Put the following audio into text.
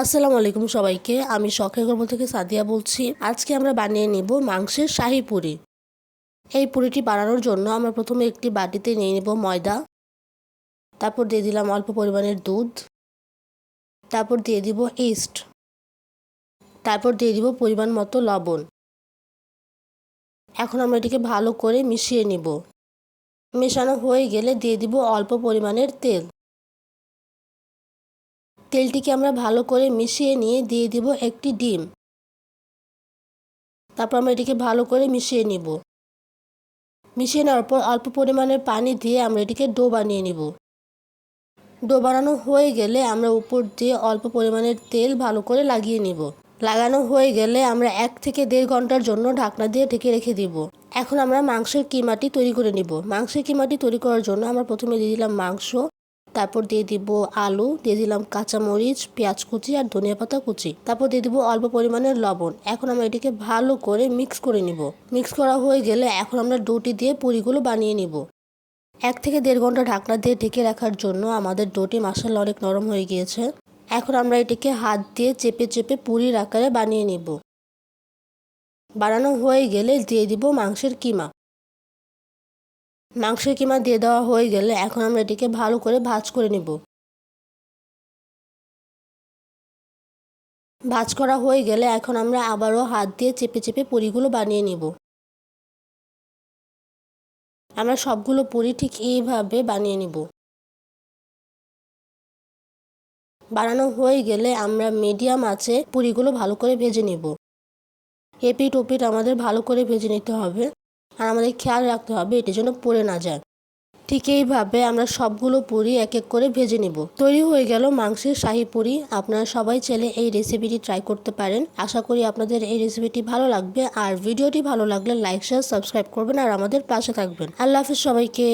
আসসালামু আলাইকুম সবাইকে। আমি শখের গল্প থেকে সাদিয়া বলছি। আজকে আমরা বানিয়ে নিব মাংসের শাহি পুরি। এই পুরিটি বানানোর জন্য আমরা প্রথমে একটি বাটিতে নিয়ে নেব ময়দা। তারপর দিয়ে দিলাম অল্প পরিমাণের দুধ। তারপর দিয়ে দিব ইস্ট। তারপর দিয়ে দিব পরিমাণ মতো লবণ। এখন আমরা এটিকে ভালো করে মিশিয়ে নিব। মেশানো হয়ে গেলে দিয়ে দিব অল্প পরিমাণের তেল। তেলটিকে আমরা ভালো করে মিশিয়ে নিয়ে দিয়ে দিব একটি ডিম। তারপর আমরা এটিকে ভালো করে মিশিয়ে নিব। মিশিয়ে নেওয়ার পর অল্প পরিমাণের পানি দিয়ে আমরা এটিকে ডো বানিয়ে নিব। ডো বানানো হয়ে গেলে আমরা উপর দিয়ে অল্প পরিমাণের তেল ভালো করে লাগিয়ে নিব। লাগানো হয়ে গেলে আমরা এক থেকে দেড় ঘণ্টার জন্য ঢাকনা দিয়ে ঢেকে রেখে দিব। এখন আমরা মাংসের কিমাটি তৈরি করে নিব। মাংসের কিমাটি তৈরি করার জন্য আমরা প্রথমে দিয়ে দিলাম মাংস। তারপর দিয়ে দিব আলু, দিয়ে দিলাম কাঁচামরিচ, পেঁয়াজ কুচি আর ধনিয়া পাতা কুচি। তারপর দিয়ে দিব অল্প পরিমাণের লবণ। এখন আমরা এটিকে ভালো করে মিক্স করে নিব। মিক্স করা হয়ে গেলে এখন আমরা ডোটি দিয়ে পুরিগুলো বানিয়ে নিব। এক থেকে দেড় ঘণ্টা ঢাকনা দিয়ে ঢেকে রাখার জন্য আমাদের ডোটি মাসাল্লা অনেক নরম হয়ে গিয়েছে। এখন আমরা এটিকে হাত দিয়ে চেপে চেপে পুরির আকারে বানিয়ে নিব। বানানো হয়ে গেলে দিয়ে দিব মাংসের কিমা। মাংসের কিমা দিয়ে দেওয়া হয়ে গেলে এখন আমরা এটিকে ভালো করে ভাজ করে নিব। ভাজ করা হয়ে গেলে এখন আমরা আবারও হাত দিয়ে চেপে চেপে পুরিগুলো বানিয়ে নিব। আমরা সবগুলো পুরি ঠিক এইভাবে বানিয়ে নিব। বানানো হয়ে গেলে আমরা মিডিয়াম আছে পুরিগুলো ভালো করে ভেজে নিব। এপিট ওপিট আমাদের ভালো করে ভেজে নিতে হবে। আর আমাদের খেয়াল রাখতে হবে এটি যেন পড়ে না যায়। ঠিক এইভাবে আমরা সবগুলো পুরি এক এক করে ভেজে নেব। তৈরি হয়ে গেল মাংসের শাহি পুরি। আপনারা সবাই চাইলে এই রেসিপিটি ট্রাই করতে পারেন। আশা করি আপনাদের এই রেসিপিটি ভালো লাগবে। আর ভিডিওটি ভালো লাগলে লাইক শেয়ার সাবস্ক্রাইব করবেন আর আমাদের পাশে থাকবেন। আল্লাহ হাফিজ সবাইকে।